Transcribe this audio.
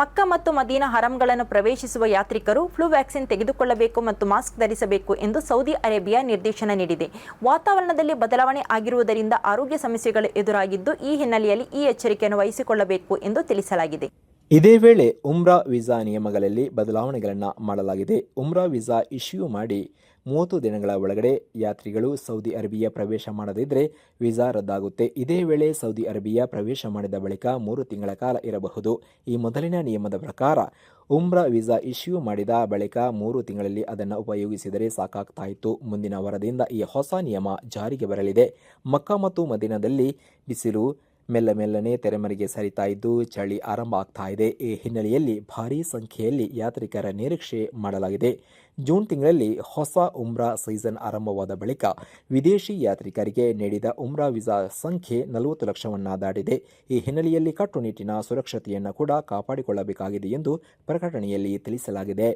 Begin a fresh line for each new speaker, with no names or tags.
ಮಕ್ಕ ಮತ್ತು ಮದೀನ ಹರಂಗಳನ್ನು ಪ್ರವೇಶಿಸುವ ಯಾತ್ರಿಕರು ಫ್ಲೂ ವ್ಯಾಕ್ಸಿನ್ ತೆಗೆದುಕೊಳ್ಳಬೇಕು ಮತ್ತು ಮಾಸ್ಕ್ ಧರಿಸಬೇಕು ಎಂದು ಸೌದಿ ಅರೇಬಿಯಾ ನಿರ್ದೇಶನ ನೀಡಿದೆ. ವಾತಾವರಣದಲ್ಲಿ ಬದಲಾವಣೆ ಆಗಿರುವುದರಿಂದ ಆರೋಗ್ಯ ಸಮಸ್ಯೆಗಳು ಎದುರಾಗಿದ್ದು ಈ ಹಿನ್ನೆಲೆಯಲ್ಲಿ ಈ ಎಚ್ಚರಿಕೆಯನ್ನು ವಹಿಸಿಕೊಳ್ಳಬೇಕು ಎಂದು ತಿಳಿಸಲಾಗಿದೆ.
ಇದೇ ವೇಳೆ ಉಮ್ರಾ ವೀಸಾ ನಿಯಮಗಳಲ್ಲಿ ಬದಲಾವಣೆಗಳನ್ನು ಮಾಡಲಾಗಿದೆ. ಉಮ್ರಾ ವೀಸಾ ಇಶ್ಯೂ ಮಾಡಿ ಮೂವತ್ತು ದಿನಗಳ ಒಳಗಡೆ ಯಾತ್ರಿಗಳು ಸೌದಿ ಅರೇಬಿಯಾ ಪ್ರವೇಶ ಮಾಡದಿದ್ದರೆ ವೀಸಾ ರದ್ದಾಗುತ್ತೆ. ಇದೇ ವೇಳೆ ಸೌದಿ ಅರೇಬಿಯಾ ಪ್ರವೇಶ ಮಾಡಿದ ಬಳಿಕ ಮೂರು ತಿಂಗಳ ಕಾಲ ಇರಬಹುದು. ಈ ಮೊದಲಿನ ನಿಯಮದ ಪ್ರಕಾರ ಉಮ್ರಾ ವೀಸಾ ಇಶ್ಯೂ ಮಾಡಿದ ಬಳಿಕ ಮೂರು ತಿಂಗಳಲ್ಲಿ ಅದನ್ನು ಉಪಯೋಗಿಸಿದರೆ ಸಾಕಾಗ್ತಾ ಇತ್ತು ಮುಂದಿನ ವಾರದಿಂದ ಈ ಹೊಸ ನಿಯಮ ಜಾರಿಗೆ ಬರಲಿದೆ. ಮಕ್ಕ ಮತ್ತು ಮದಿನದಲ್ಲಿ ಬಿಸಿಲು ಮೆಲ್ಲ ಮೆಲ್ಲನೆ ತೆರೆಮರೆಗೆ ಸರಿತಾ ಇದ್ದು ಚಳಿ ಆರಂಭ ಆಗ್ತಾ ಇದೆ. ಈ ಹಿನ್ನೆಲೆಯಲ್ಲಿ ಭಾರೀ ಸಂಖ್ಯೆಯಲ್ಲಿ ಯಾತ್ರಿಕರ ನಿರೀಕ್ಷೆ ಮಾಡಲಾಗಿದೆ. ಜೂನ್ ತಿಂಗಳಲ್ಲಿ ಹೊಸ ಉಮ್ರಾ ಸೀಸನ್ ಆರಂಭವಾದ ಬಳಿಕ ವಿದೇಶಿ ಯಾತ್ರಿಕರಿಗೆ ನೀಡಿದ ಉಮ್ರಾ ವೀಸಾ ಸಂಖ್ಯೆ ನಲವತ್ತು ಲಕ್ಷವನ್ನ ದಾಟಿದೆ. ಈ ಹಿನ್ನೆಲೆಯಲ್ಲಿ ಕಟ್ಟುನಿಟ್ಟಿನ ಸುರಕ್ಷತೆಯನ್ನು ಕೂಡ ಕಾಪಾಡಿಕೊಳ್ಳಬೇಕಾಗಿದೆ ಎಂದು ಪ್ರಕಟಣೆಯಲ್ಲಿ ತಿಳಿಸಲಾಗಿದೆ.